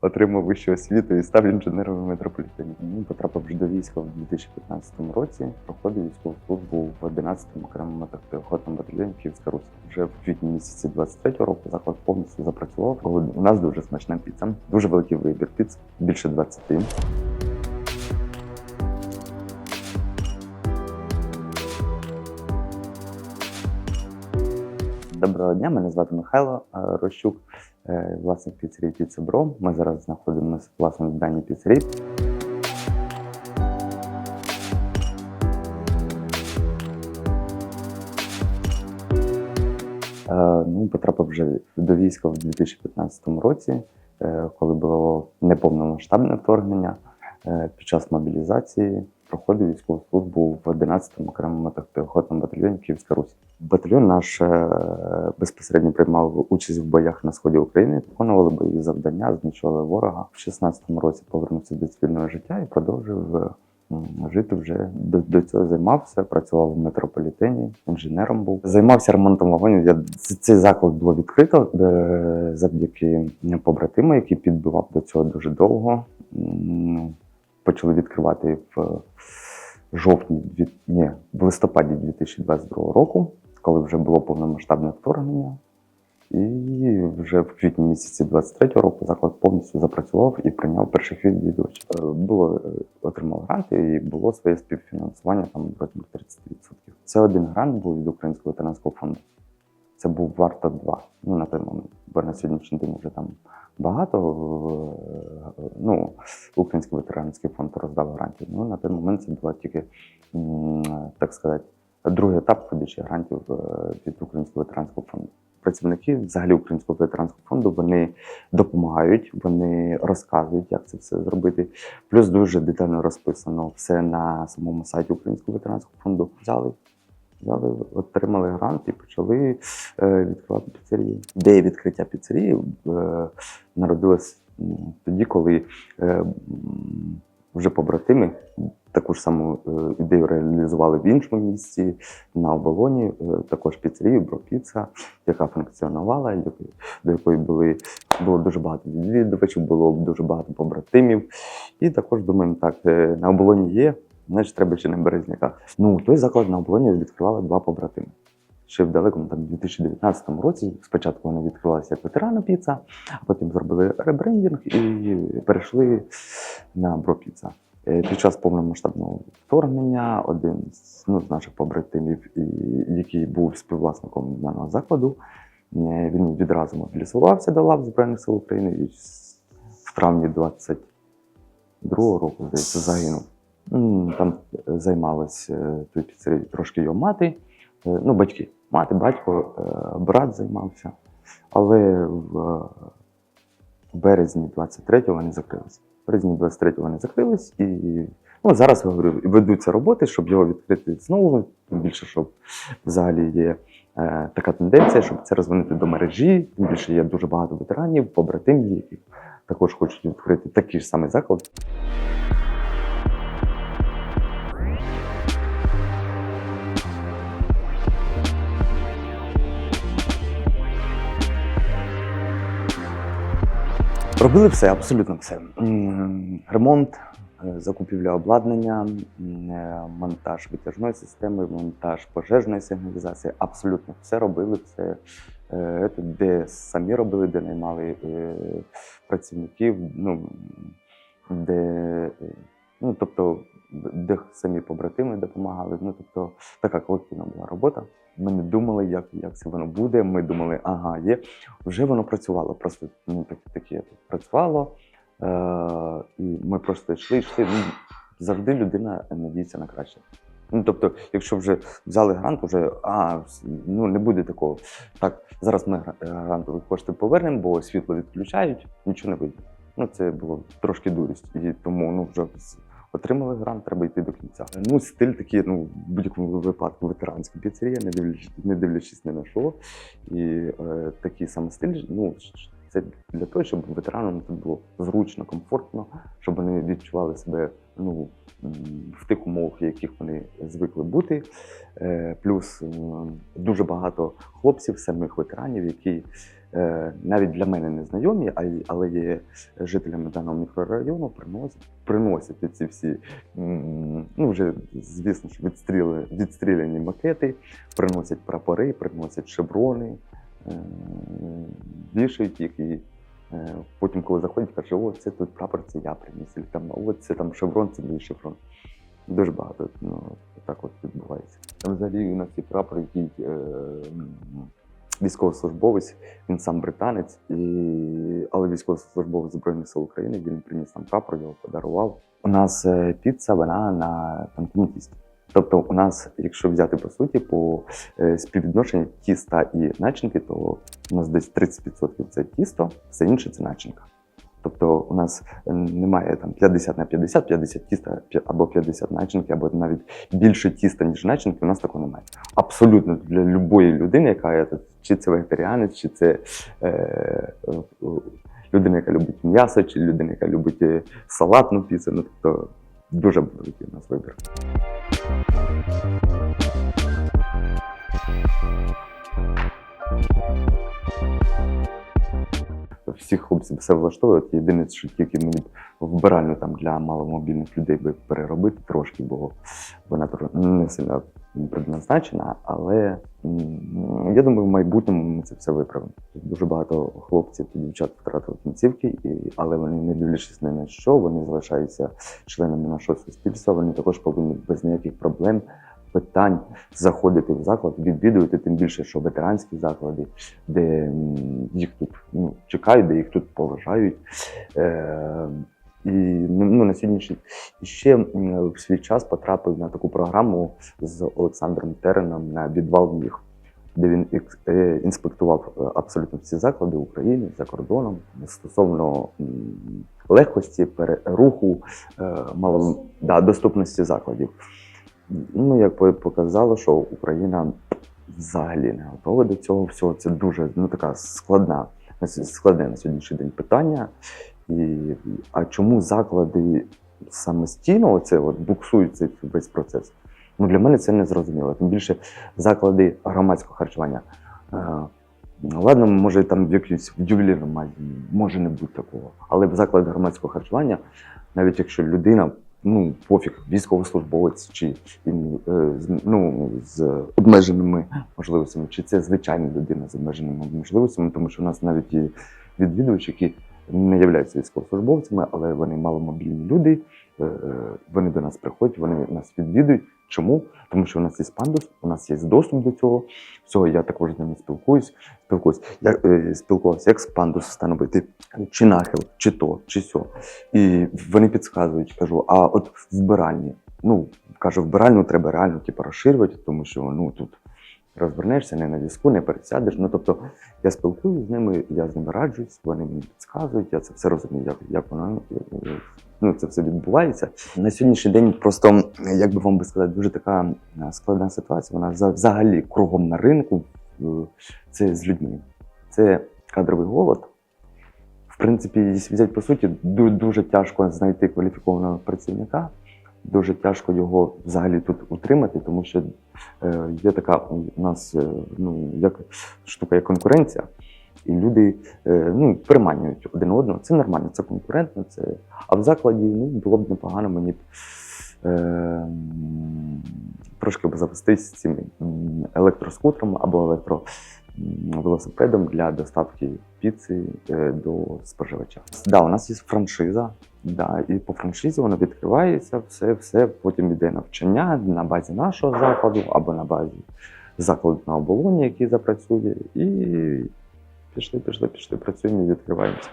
отримав вищу освіту і став інженером в метрополітені. Ну, потрапив до війська в 2015 році. Проходив військову службу в 11-му окремому мотопіхотному батальйоні Київська Русь. Вже в квітні місяці 23-го року заклад повністю запрацював. У нас дуже смачна піца, дуже великий вибір піц, більше 20. Доброго дня, мене звати Михайло е, Рощук, власник піцерії Піца Бро. Ми зараз знаходимося власне в даній піцерії. Е, Ну, потрапив вже до війська в 2015 році, е, коли було неповномасштабне вторгнення. Е, Під час мобілізації проходив військову службу в 11-му окремому мотопіхотному батальйоні Київська Русь. Батальйон наш е, безпосередньо приймав участь в боях на сході України, виконували бойові завдання, знищували ворога. В 16-му році повернувся до цивільного життя і продовжив е, жити вже до, до цього займався. Працював в метрополітені, інженером був. Займався ремонтом вагонів. Я цей заклад було відкрито е, завдяки побратиму, який підбивав до цього дуже довго. Почали відкривати в жовтні, ні, в листопаді 2022 року, коли вже було повномасштабне вторгнення. І вже в квітні місяці 23 року заклад повністю запрацював і прийняв перших відвідувачів. Е, Було е, отримав грант і було своє співфінансування там в розмірі 30%. Це один грант був від Українського ветеранського фонду. Це був варто два. Ну на той момент, бо на сьогоднішній день вже там багато. е, Ну, Український ветеранський фонд роздав грантів. Ну на той момент це була тільки так сказати другий етап видачі грантів е, від Українського ветеранського фонду. Працівники взагалі Українського ветеранського фонду вони допомагають, вони розказують, як це все зробити. Плюс дуже детально розписано все на самому сайті Українського ветеранського фонду. Взяли, взяли, отримали грант і почали е, відкривати піцерії. Ідея відкриття піцерії е, народилась тоді, коли вже побратими таку ж саму е, ідею реалізували в іншому місці на оболоні, е, також піцерію Бропіца, яка функціонувала, до якої були було дуже багато відвідувачів, було дуже багато побратимів. І також думаємо, так, е, на оболоні є, значить треба ще на березняка. Ну, той заклад на оболоні відкривали два побратими. Ще в далекому там 2019 році спочатку вони відкривалися як ветерана піца, а потім зробили ребрендінг і перейшли на Бропіца. Е, Під час повномасштабного вторгнення один з, ну, з наших побратимів, який був співвласником даного закладу, е, він відразу мобілізувався до лав Збройних сил України і в травні 22-го року, здається, загинув. Там е, займалась той піцерією трошки його мати, ну, батьки. Мати, батько, е, брат займався. Але в березні 23-го вони закрилися. В березні 23-го вони закрились і ну, зараз говорю, ведуться роботи, щоб його відкрити знову. Тим більше, щоб взагалі є е, така тенденція, щоб це розвинути до мережі. Тим більше є дуже багато ветеранів, побратимів, які також хочуть відкрити такий ж самий заклад. Робили все, абсолютно все. Ремонт, е, закупівля обладнання, е, монтаж витяжної системи, монтаж пожежної сигналізації. Абсолютно все робили. Все е, де самі робили, де наймали працівників. Ну де ну тобто, де самі побратими допомагали. Ну тобто, така колективна була робота. Ми не думали, як, як це воно буде. Ми думали, ага, є. Вже воно працювало. Просто ну, так, таке працювало. Е, і ми просто йшли, йшли. Ну, завжди людина надіється на краще. Ну, тобто, якщо вже взяли грант, вже а, ну не буде такого. Так, зараз ми е, грантові кошти повернемо, бо світло відключають, нічого не вийде. Ну, це було трошки дурість. І тому ну, вже отримали грант, треба йти до кінця. Ну, стиль такий, ну, в будь-якому випадку ветеранська піцерія, не дивлячись, не дивлячись ні на що. І е, такий саме стиль, ну, це для того, щоб ветеранам тут було зручно, комфортно, щоб вони відчували себе ну, в тих умовах, в яких вони звикли бути. Е, Плюс м, дуже багато хлопців, самих ветеранів, які е, навіть для мене незнайомі, але є жителями даного мікрорайону, приносять, приносять ці всі, ну вже звісно ж, відстріли, відстріляні макети, приносять прапори, приносять шеврони, е, вішають їх і. е, Потім, коли заходять, каже, о, це тут прапор, це я приніс. І там, о, це там шеврон, це мій шеврон. Дуже багато ну, так от відбувається. Взагалі у нас є прапор, який е, військовослужбовець, він сам британець, і, але військовослужбовець Збройних сил України він приніс нам прапор, його подарував. У нас е, піца, вона на танкому тісті. Тобто, у нас, якщо взяти по суті, по е, співвідношенню тіста і начинки, то у нас десь 30% це тісто, все інше це начинка. Тобто у нас е, немає там 50 на 50, 50 тіста або 50 начинки, або навіть більше тіста, ніж начинки, у нас такого немає. Абсолютно для будь-якої людини, яка чи це вегетаріанець, чи це е, е, людина, яка любить м'ясо, чи людина, яка любить е, салатну піцу. Ну тобто дуже великий у нас вибір. Всіх хлопців все влаштовує. От Єдине, що тільки мені вбиральню там для маломобільних людей би переробити трошки, бо вона не сильно предназначена, але я думаю, в майбутньому ми це все виправимо. Дуже багато хлопців і дівчат втратили кінцівки, але вони, не дивлячись ні на що, вони залишаються членами нашого суспільства. Вони також повинні без ніяких проблем. Питань заходити в заклад, відвідувати, тим більше, що ветеранські заклади, де їх тут ну, чекають, де їх тут поважають. Е, і ну, ну, на сьогоднішній ще в свій час потрапив на таку програму з Олександром Тереном на відвал міг, де він е, інспектував е, абсолютно всі заклади України за кордоном стосовно легкості пере- руху, е, мало да, доступності закладів. Ну, як показало, що Україна взагалі не готова до цього всього. Це дуже ну, така складна, складне на сьогоднішній день питання. І, а чому заклади самостійно оце от буксують цей весь процес? Ну, для мене це не зрозуміло. Тим більше заклади громадського харчування. Е, Ладно, може там в якійсь в ювелірному магазині може не бути такого. Але в закладі громадського харчування, навіть якщо людина, ну пофіг, військовослужбовець чи е, ну, з обмеженими можливостями, чи це звичайна людина з обмеженими можливостями, тому що у нас навіть є відвідувачі, які не являються військовослужбовцями, але вони маломобільні люди. е, е, Вони до нас приходять, вони нас відвідують. Чому? Тому що у нас є пандус, у нас є доступ до цього. Всього я також з ними спілкуюсь. Спілкуюсь. Я е, спілкувався, як з пандус встановити, чи нахил, чи то, чи сьо. І вони підказують, кажу, а от вбиральні. Ну, кажу, вбиральну треба реально типу, розширювати, тому що ну тут розвернешся не на візку, не пересядеш. Ну тобто я спілкуюся з ними, я з ними раджусь, вони мені підказують, я це все розумію, як, як воно ну, це все відбувається. На сьогоднішній день просто, як би вам би сказати, дуже така е, складна ситуація. Вона за- взагалі кругом на ринку. е, Це з людьми. Це кадровий голод. В принципі, взяти по суті, ду- дуже тяжко знайти кваліфікованого працівника. Дуже тяжко його взагалі тут утримати, тому що е, є така у нас е, ну, як штука, як конкуренція, і люди е, ну, переманюють один одного. Це нормально, це конкурентно. Це... А в закладі ну, було б непогано мені б е, трошки б запастись цим м, електроскутером або електровелосипедом для доставки піци е, до споживача. Да, у нас є франшиза. Да, і по франшизі воно відкривається, все, все. Потім йде навчання на базі нашого закладу або на базі закладу на оболоні, який запрацює, і пішли, пішли, пішли, працюємо і відкриваємося.